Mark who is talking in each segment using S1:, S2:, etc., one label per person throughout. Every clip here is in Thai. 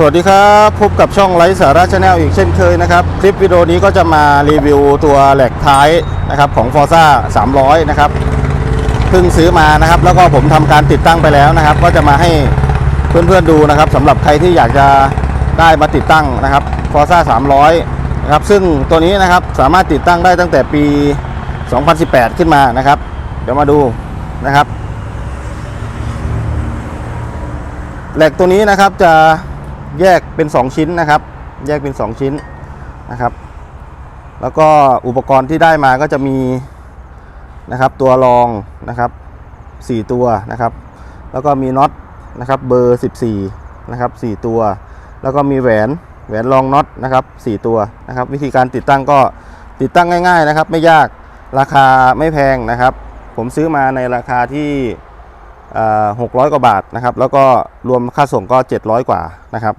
S1: สวัสดีครับ พบกับช่องไลฟ์สาระชาแนลอีกเช่นเคยนะครับ คลิปวิดีโอนี้ก็จะมารีวิวตัวแหลกท้ายนะครับของ Forza 300 นะครับเพิ่งซื้อมานะครับ แล้วก็ผมทำการติดตั้งไปแล้วนะครับ ก็จะมาให้เพื่อนๆดูนะครับสำหรับใครที่อยากจะได้มาติดตั้งนะครับ Forza 300 นะครับ ซึ่งตัวนี้นะครับสามารถติดตั้งได้ตั้งแต่ปี 2018 ขึ้นมานะครับ เดี๋ยวมาดูนะครับเหลกตัวนี้นะครับจะ แยกเป็น 2 ชิ้นนะครับ แยกเป็น 2 ชิ้นนะครับ แล้วก็อุปกรณ์ที่ได้มาก็จะมีนะครับ ตัวรองนะครับ4ตัวนะครับ แล้วก็มีน็อตนะครับเบอร์ 14นะครับ4ตัว แล้วก็มีแหวนแหวนรองน็อตนะครับ4ตัวนะครับ วิธีการติดตั้งก็ติดตั้งง่าย ๆนะครับ ไม่ยากราคาไม่แพงนะครับ ผมซื้อมาในราคาที่ หกร้อยกว่าบาทนะครับ แล้วก็รวมค่าส่งก็ 700 กว่านะครับ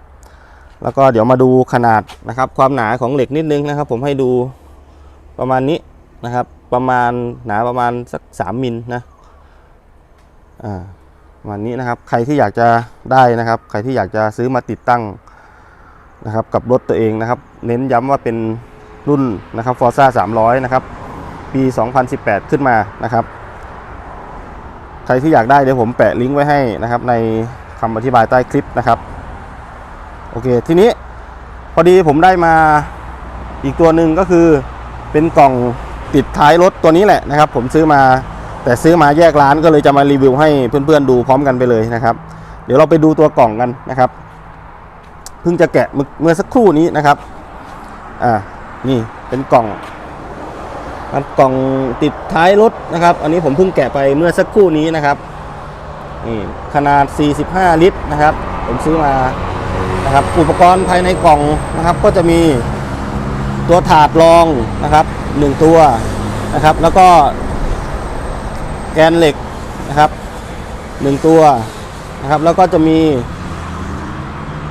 S1: แล้วก็เดี๋ยวมาดูขนาดนะครับ ความหนาของเหล็กนิดนึงนะครับ ผมให้ดูประมาณนี้นะครับ ประมาณหนาประมาณสัก3มิลนะอ่าประมาณนี้นะครับ ใครที่อยากจะได้นะครับ ใครที่อยากจะซื้อมาติดตั้งนะครับ กับรถตัวเองนะครับ เน้นย้ำว่าเป็นรุ่นนะครับ Forza 300 นะครับ ปี 2018 ขึ้นมานะครับ ใครที่อยากได้เดี๋ยวผมแปะลิงก์ไว้ให้นะครับ ในคำอธิบายใต้คลิปนะครับ โอเค ทีนี้พอดีผมได้มาอีกตัวหนึ่งก็คือเป็นกล่องติดท้ายรถตัวนี้แหละนะครับ ผมซื้อมาแต่ซื้อมาแยกร้านก็เลยจะมารีวิวให้เพื่อนๆดูพร้อมกันไปเลยนะครับ เดี๋ยวเราไปดูตัวกล่องกันนะครับเพิ่งจะแกะเมื่อสักครู่นี้นะครับ อ่า นี่เป็นกล่อง ครับกล่องติดท้ายรถนะครับ อันนี้ผมเพิ่งแกะไปเมื่อสักครู่นี้นะครับนี่ขนาด 45 ลิตรนะครับ ผมซื้อมานะครับ อุปกรณ์ภายในกล่องนะครับ ก็จะมีตัวถาดรองนะครับ 1 ตัวนะครับ แล้วก็แกนเหล็กนะครับ1ตัวนะครับ แล้วก็จะมี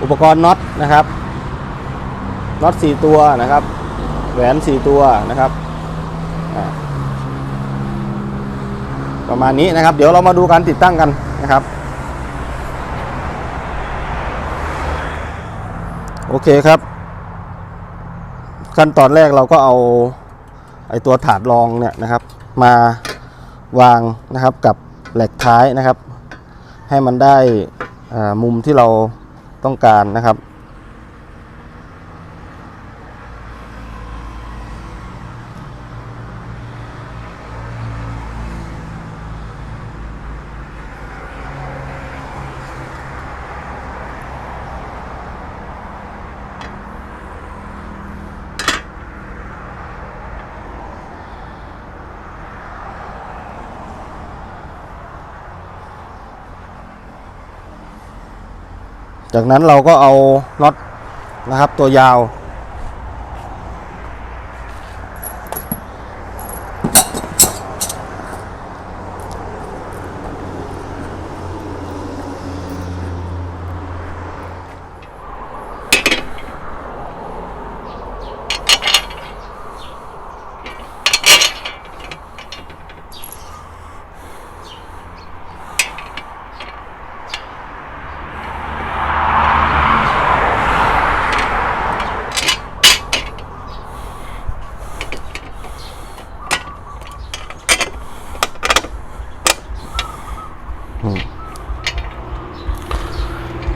S1: อุปกรณ์น็อตนะครับน็อต4ตัวนะครับ แหวน 4 ตัวนะครับ อ่า ประมาณนี้นะครับ เดี๋ยวเรามาดูการติดตั้งกันนะครับ โอเคครับ ขั้นตอนแรกเราก็เอาไอตัวถาดรองเนี่ยนะครับ มาวางนะครับกับแหลกท้ายนะครับ ให้มันได้มุมที่เราต้องการนะครับ จากนั้นเราก็เอาน็อตนะครับตัวยาว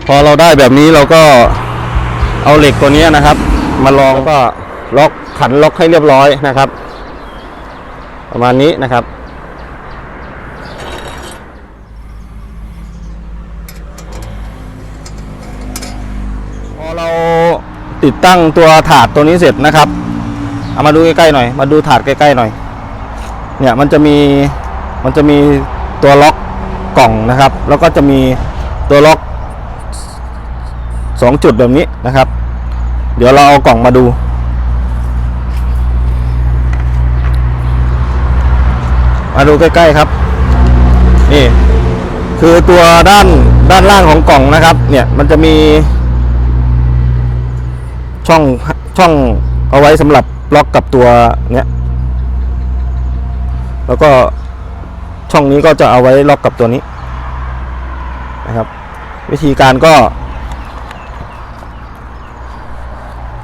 S1: พอเราได้แบบนี้เราก็เอาเหล็กตัวนี้นะครับ มาลองแล้วก็ล็อกขันล็อกให้เรียบร้อยนะครับ ประมาณนี้นะครับพอเราติดตั้งตัวถาดตัวนี้เสร็จนะครับเอามาดูใกล้ๆหน่อย มาดูถาดใกล้ๆหน่อย เนี่ยมันจะมีมันจะมีตัวล็อก กล่องนะครับ แล้วก็จะมีตัวล็อกสองจุดแบบนี้นะครับ เดี๋ยวเราเอากล่องมาดูมาดูใกล้ๆครับ นี่คือตัวด้านด้านล่างของกล่องนะครับ เนี่ยมันจะมีช่องช่องเอาไว้สำหรับล็อกกับตัวเนี้ย แล้วก็ ช่องนี้ก็จะเอาไว้ล็อกกับตัวนี้นะครับ วิธีการก็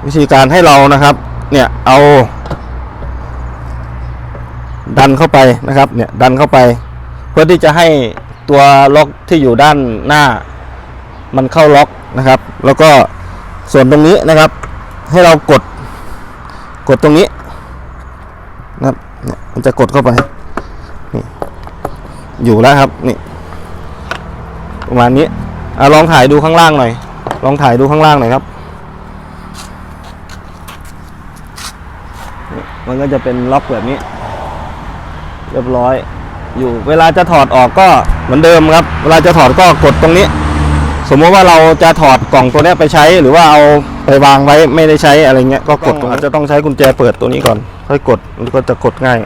S1: วิธีการให้เรานะครับ เนี่ยเอา ดันเข้าไปนะครับเนี่ยดันเข้าไป เพื่อที่จะให้ตัวล็อกที่อยู่ด้านหน้า มันเข้าล็อกนะครับ แล้วก็ส่วนตรงนี้นะครับ ให้เรากดกดตรงนี้นะครับเนี่ยมันจะกดเข้าไป อยู่แล้วครับนี่ประมาณนี้อลองถ่ายดูข้างล่างหน่อย ลองถ่ายดูข้างล่างหน่อยครับนี่มันก็จะเป็นล็อกแบบนี้ เรียบร้อย อยู่เวลาจะถอดออกก็เหมือนเดิมครับ เวลาจะถอดก็กดตรงนี้ สมมติว่าเราจะถอดกล่องตัวนี้ไปใช้ หรือว่าเอาไปวางไว้ไม่ได้ใช้อะไรเงี้ยก็กดตรงอาจจะต้องใช้กุญแจเปิดตัวนี้ก่อนค่อยกดมันก็จะกดง่าย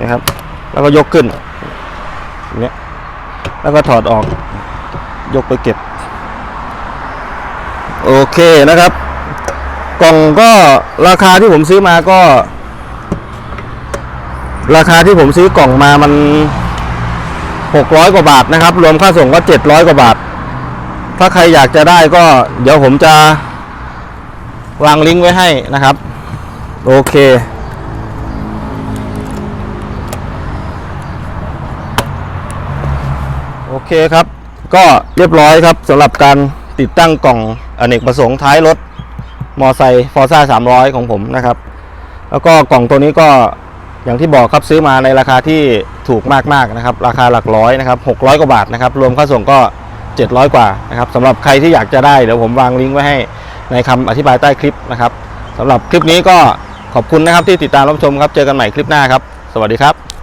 S1: นะครับ แล้วก็ยกขึ้น เนี้ยแล้วก็ถอดออกยกไปเก็บ โอเคนะครับ กล่องก็ราคาที่ผมซื้อมาก็ ราคาที่ผมซื้อกล่องมามัน600กว่าบาทนะครับ รวมค่าส่งก็700กว่าบาท ถ้าใครอยากจะได้ก็ เดี๋ยวผมจะวางลิงก์ไว้ให้นะครับ โอเค เคครับ ก็เรียบร้อยครับสำหรับการติดตั้งกล่องอเนกประสงค์ท้ายรถมอไซค์ฟอร์ซ่า300 ของผมนะครับ แล้วก็กล่องตัวนี้ก็อย่างที่บอกครับซื้อมาในราคาที่ถูกมากๆนะครับ ราคาหลักร้อยนะครับ600 กว่าบาทนะครับ รวมค่าส่งก็ 700 กว่านะครับสำหรับใครที่อยากจะได้เดี๋ยวผมวางลิงก์ไว้ให้ในคำอธิบายใต้คลิปนะครับสำหรับคลิปนี้ก็ขอบคุณนะครับที่ติดตามรับชมครับ เจอกันใหม่คลิปหน้าครับ สวัสดีครับ